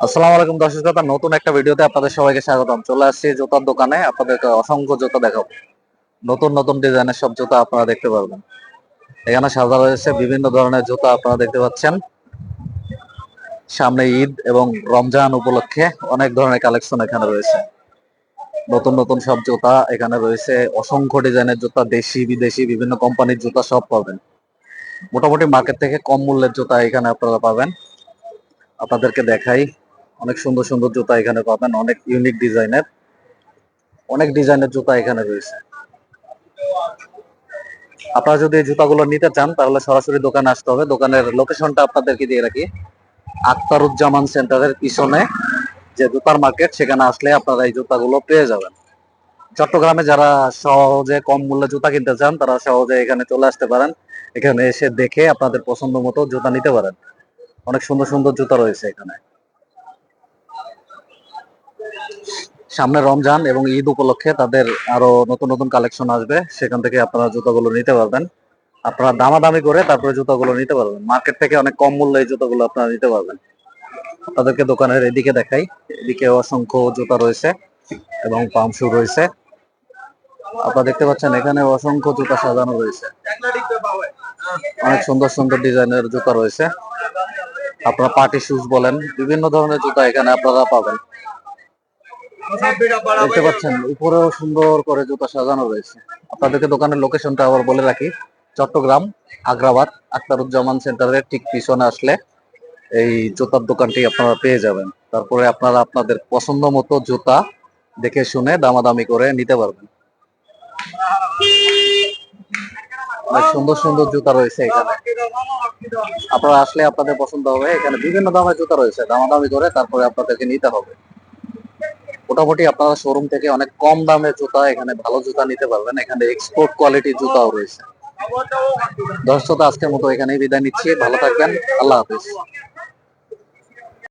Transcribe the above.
আসসালামু আলাইকুম দর্শক শ্রোতা, নতুন একটা ভিডিওতে আপনাদের সবাইকে স্বাগতম। চলে আসছি জুতার দোকানে, আপনাদেরকে অসংখ্য জুতা দেখাবো। নতুন নতুন ডিজাইনের সব জুতা আপনারা দেখতে পারবেন। এখানে সাজা রয়েছে বিভিন্ন ধরনের জুতা আপনারা দেখতে পাচ্ছেন। সামনে ঈদ এবং রমজান উপলক্ষে অনেক ধরনের কালেকশন এখানে রয়েছে। নতুন নতুন সব জুতা এখানে রয়েছে। অসংখ্য ডিজাইনের জুতা, দেশি, বিদেশি, বিভিন্ন কোম্পানির জুতা সব পাবেন। মোটামুটি মার্কেট থেকে কম মূল্যের জুতা এখানে আপনারা পাবেন। আপনাদেরকে দেখাই অনেক সুন্দর সুন্দর জুতা এখানে পাবেন, অনেক ইউনিক ডিজাইনের অনেক ডিজাইনের জুতা এখানে রয়েছে। আপনারা যদি এই জুতাগুলো নিতে চান, তাহলে সরাসরি দোকানে আসতে হবে। দোকানের লোকেশনটা আপনাদেরকে দিয়ে রাখি। আক্তারুজ্জামান সেন্টারের পিছনে যে জুতার মার্কেট সেখানে আসলে আপনারা এই জুতাগুলো পেয়ে যাবেন। চট্টগ্রামে যারা সহজে কম মূল্যে জুতা কিনতে চান, তারা সহজে এখানে চলে আসতে পারেন। এখানে এসে দেখে আপনাদের পছন্দ মতো জুতা নিতে পারেন। অনেক সুন্দর সুন্দর জুতা রয়েছে এখানে। সামনে রমজান এবং ঈদ উপলক্ষে তাদের আরও নতুন নতুন কালেকশন আসবে। সেখান থেকে আপনারা জুতাগুলো নিতে পারবেন। আপনারা দামাদামি করে তারপরে জুতাগুলো নিতে পারবেন। মার্কেট থেকে অনেক কম মূল্যে এই জুতাগুলো আপনারা নিতে পারবেন। আপনাদেরকে দোকানের এদিকে দেখাই। এদিকে অসংখ্য জুতা রয়েছে এবং পাম শু রয়েছে। আপনারা দেখতে পাচ্ছেন এখানে অসংখ্য জুতা সাজানো রয়েছে। অনেক সুন্দর সুন্দর ডিজাইনের জুতা রয়েছে। আপনারা পার্টি শুজ বলেন, বিভিন্ন ধরনের জুতা এখানে আপনারা পাবেন। দেখতে পাচ্ছেন, উপরেও সুন্দর করে জুতা সাজানো রয়েছে। আপনাদেরকে দোকানের লোকেশনটা আবার বলে রাখি। চট্টগ্রাম, আগ্রাবাদ আক্তারুজ্জামান সেন্টারের ঠিক পিছনে আসলে এই জুতার দোকানটি আপনারা পেয়ে যাবেন। তারপরে আপনারা আপনাদের পছন্দ মতো জুতা দেখে শুনে দামাদামি করে নিতে পারবেন। অনেক সুন্দর সুন্দর জুতা রয়েছে এখানে। আপনারা আসলে আপনাদের পছন্দ হবে। এখানে বিভিন্ন দামের জুতা রয়েছে। দামাদামি করে তারপরে আপনাদেরকে নিতে হবে। মোটামুটি আপনারা শোরুম থেকে অনেক কম দামে জুতা, এখানে ভালো জুতা নিতে পারবেন। এখানে এক্সপোর্ট কোয়ালিটির জুতাও রয়েছে। দর্শক, আজকের মতো এখানেই বিদায় নিচ্ছি। ভালো থাকবেন। আল্লাহ হাফিজ।